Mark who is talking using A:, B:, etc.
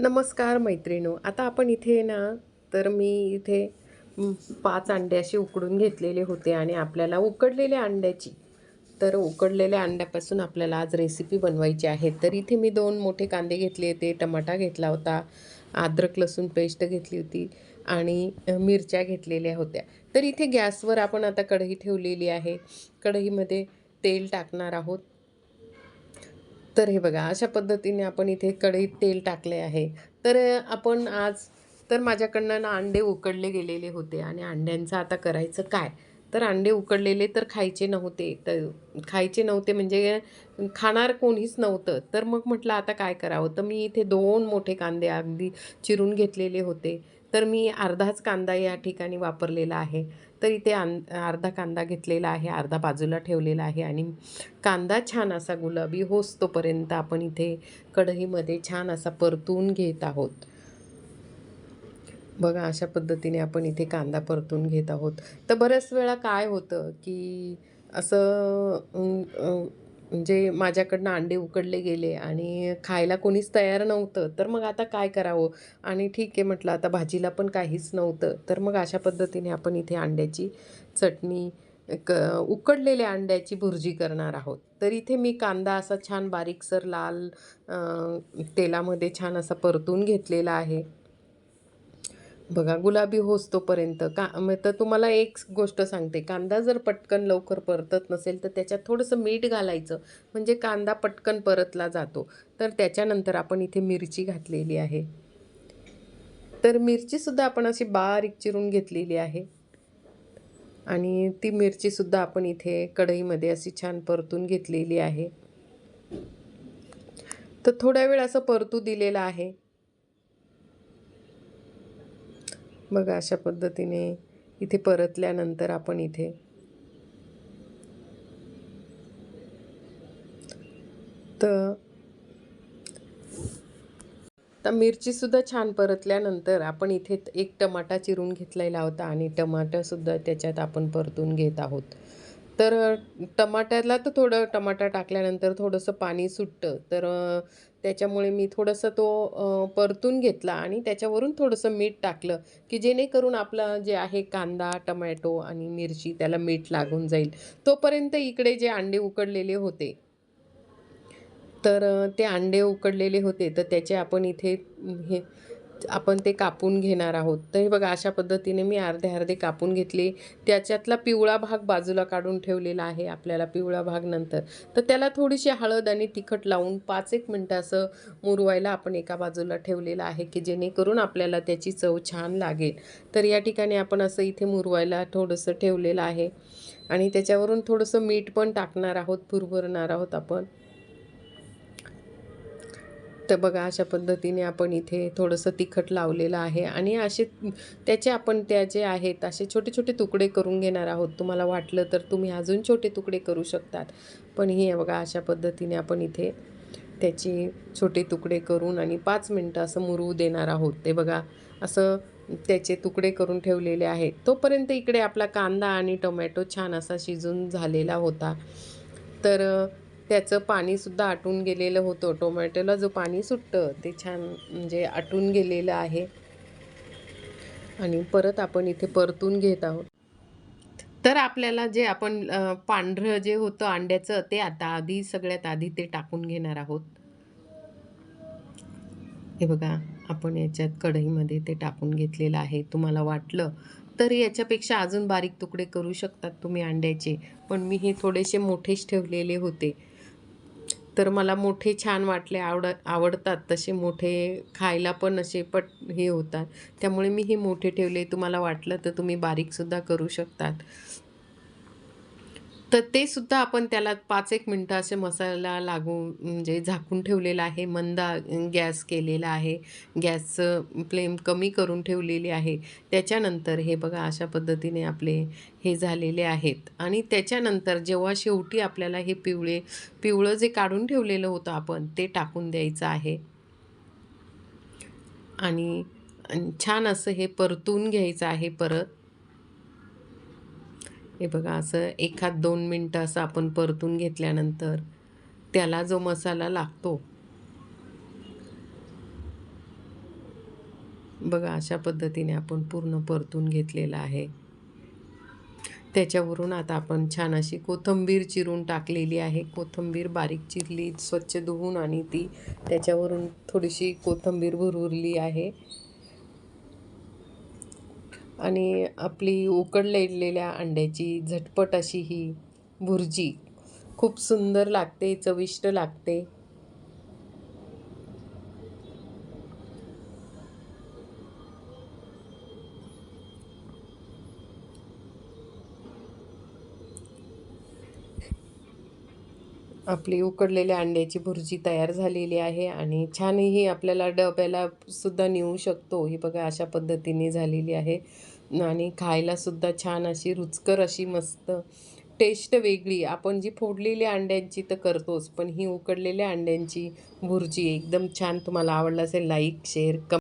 A: नमस्कार मैत्रिणू आता आपण इथे ना तर मी इथे पाच अंडे असे उकडून घेतलेले होते आणि आपल्याला उकडलेल्या अंड्याची. तर उकडलेल्या अंड्यापासून आपल्याला आज रेसिपी बनवायची आहे. तर इथे मी दोन मोठे कांदे घेतले होते टमाटा घेतला होता अद्रक लसूण पेस्ट घेतली होती आणि मिरच्या घेतलेल्या होत्या. तर इथे गॅसवर आपण आता कढई ठेवलेली आहे. कढईमध्ये तेल टाकणार आहोत. तर हे बघा अशा पद्धतीने आपण इथे कढईत तेल टाकले आहे. तर आपण आज तर माझ्याकडनं ना अंडे उकडले गेलेले होते आणि अंड्यांचं आता करायचं काय? तर अंडे उकडलेले तर खायचे नव्हते. तर खायचे नव्हते म्हणजे खाणार कोणीच नव्हतं. तर मग म्हटलं आता काय करावं? तर मी इथे दोन मोठे कांदे अगदी चिरून घेतलेले होते. तर मी अर्धाच कांदा या ठिकाणी वापरलेला आहे. तर इथे अं अर्धा कांदा घेतलेला आहे अर्धा बाजूला ठेवलेला आहे आणि कांदा छान असा गुलाबी होस तोपर्यंत आपण इथे कढईमध्ये छान असा परतून घेत आहोत. बघा अशा पद्धतीने आपण इथे कांदा परतून घेत आहोत. तर बऱ्याच वेळा काय होतं की असं म्हणजे माझ्याकडनं अंडे उकडले गेले आणि खायला कोणीच तयार नव्हतं तर मग आता काय करावं? आणि ठीक आहे म्हटलं आता भाजीला पण काहीच नव्हतं तर मग अशा पद्धतीने आपण इथे अंड्याची चटणी क उकडलेल्या अंड्याची भुर्जी करणार आहोत. तर इथे मी कांदा असा छान बारीकसर लाल तेलामध्ये छान असा परतून घेतलेला आहे. बघा गुलाबी होस तोपर्यंत. का मग तर तुम्हाला एक गोष्ट सांगते. कांदा जर पटकन लवकर परतत नसेल तर त्याच्यात थोडंसं मीठ घालायचं. म्हणजे कांदा पटकन परतला जातो. तर त्याच्यानंतर आपण इथे मिरची घातलेली आहे. तर मिरचीसुद्धा आपण अशी बारीक चिरून घेतलेली आहे. आणि ती मिरचीसुद्धा आपण इथे कढईमध्ये अशी छान परतून घेतलेली आहे. तर थोड्या वेळ असं परतू दिलेलं आहे. बघा अशा पद्धतीने इथे परतल्यानंतर आपण इथे तर मिरचीसुद्धा छान परतल्यानंतर आपण इथे एक टमाटा चिरून घेतलेला होता आणि टमाटासुद्धा त्याच्यात आपण परतून घेत आहोत. तर टमाट्याला तर थोडं टमाटा टाकल्यानंतर थोडंसं पाणी सुटतं. तर त्याच्यामुळे मी थोडंसं तो परतून घेतला आणि त्याच्यावरून थोडंसं मीठ टाकलं की जेणेकरून आपलं जे आहे कांदा टमॅटो आणि मिरची त्याला मीठ लागून जाईल. तोपर्यंत इकडे जे अंडे उकडलेले होते तर ते अंडे उकडलेले होते. तर त्याचे आपण इथे हे आपण ते कापून घेणार आहोत. तर हे बघा अशा पद्धतीने मी अर्धे अर्धे कापून घेतले. त्याच्यातला पिवळा भाग बाजूला काढून ठेवलेला आहे आपल्याला पिवळा भाग नंतर. तर त्याला थोडीशी हळद आणि तिखट लावून पाच एक मिनटं असं मुरवायला आपण एका बाजूला ठेवलेलं आहे की जेणेकरून आपल्याला त्याची चव छान लागेल. तर या ठिकाणी आपण असं इथे मुरवायला थोडंसं ठेवलेलं आहे. आणि त्याच्यावरून थोडंसं मीठ पण टाकणार आहोत भुरभुरणार आहोत आपण. तर बघा अशा पद्धतीने आपण इथे थोडंसं तिखट लावलेलं आहे आणि असे त्याचे आपण त्या जे आहेत असे छोटे छोटे तुकडे करून घेणार आहोत. तुम्हाला वाटलं तर तुम्ही अजून छोटे तुकडे करू शकतात. पण हे बघा अशा पद्धतीने आपण इथे त्याची छोटे तुकडे करून आणि पाच मिनटं असं मुरवू देणार आहोत. ते बघा असं त्याचे तुकडे करून ठेवलेले आहेत. तोपर्यंत इकडे आपला कांदा आणि टोमॅटो छान असा शिजून झालेला होता. तर त्याचं पाणीसुद्धा आटून गेलेलं होतं. टोमॅटोला जो पाणी सुटतं ते छान म्हणजे आटून गेलेलं आहे. आणि परत आपण इथे परतून घेत आहोत. तर आपल्याला जे आपण पांढरं जे होतं अंड्याचं ते आता आधी सगळ्यात आधी ते टाकून घेणार आहोत. हे बघा आपण याच्यात कढईमध्ये ते टाकून घेतलेलं आहे. तुम्हाला वाटलं तर याच्यापेक्षा अजून बारीक तुकडे करू शकतात तुम्ही अंड्याचे. पण मी हे थोडेसे मोठेच ठेवलेले होते. तर मला मोठे छान वाटले आवड आवडतात. तसे मोठे खायला पण असे पट हे होतात. त्यामुळे मी हे मोठे ठेवले. तुम्हाला वाटलं तर तुम्ही बारीकसुद्धा करू शकतात. तर ते सुद्धा आपण त्याला पाच एक मिनटं असे मसाला लागून म्हणजे झाकून ठेवलेला आहे. मंद गॅस केलेला आहे. गॅसचं फ्लेम कमी करून ठेवलेली आहे. त्याच्यानंतर हे बघा अशा पद्धतीने आपले हे झालेले आहेत. आणि त्याच्यानंतर जेव्हा शेवटी आपल्याला हे पिवळे पिवळं जे काढून ठेवलेलं होतं आपण ते टाकून द्यायचं आहे. आणि छान असं हे परतून घ्यायचं आहे परत. हे बघा असं एखाद दोन मिनटं असं आपण परतून घेतल्यानंतर त्याला जो मसाला लागतो. बघा अशा पद्धतीने आपण पूर्ण परतून घेतलेलं आहे. त्याच्यावरून आता आपण छान अशी कोथिंबीर चिरून टाकलेली आहे. कोथिंबीर बारीक चिरली स्वच्छ धुवून आणि ती त्याच्यावरून थोडीशी कोथिंबीर भुरभुरली आहे. आणि आपली उकडलेल्या अंड्याची झटपट अशी ही भुर्जी. खूप सुंदर लागते चविष्ट लागते. आपली उकडलेल्या अंड्याची भुर्जी तयार झालेली आहे आणि छानही आपल्याला डब्याला सुद्धा नेऊ शकतो. ही बघा अशा पद्धतीने झालेली आहे. आणि खायलासुद्धा छान अशी रुचकर अशी मस्त टेस्ट वेगळी. आपण जी फोडलेल्या अंड्यांची तर करतोच पण ही उकडलेल्या अंड्यांची भुर्जी एकदम छान. तुम्हाला आवडलं असेल लाईक शेअर कम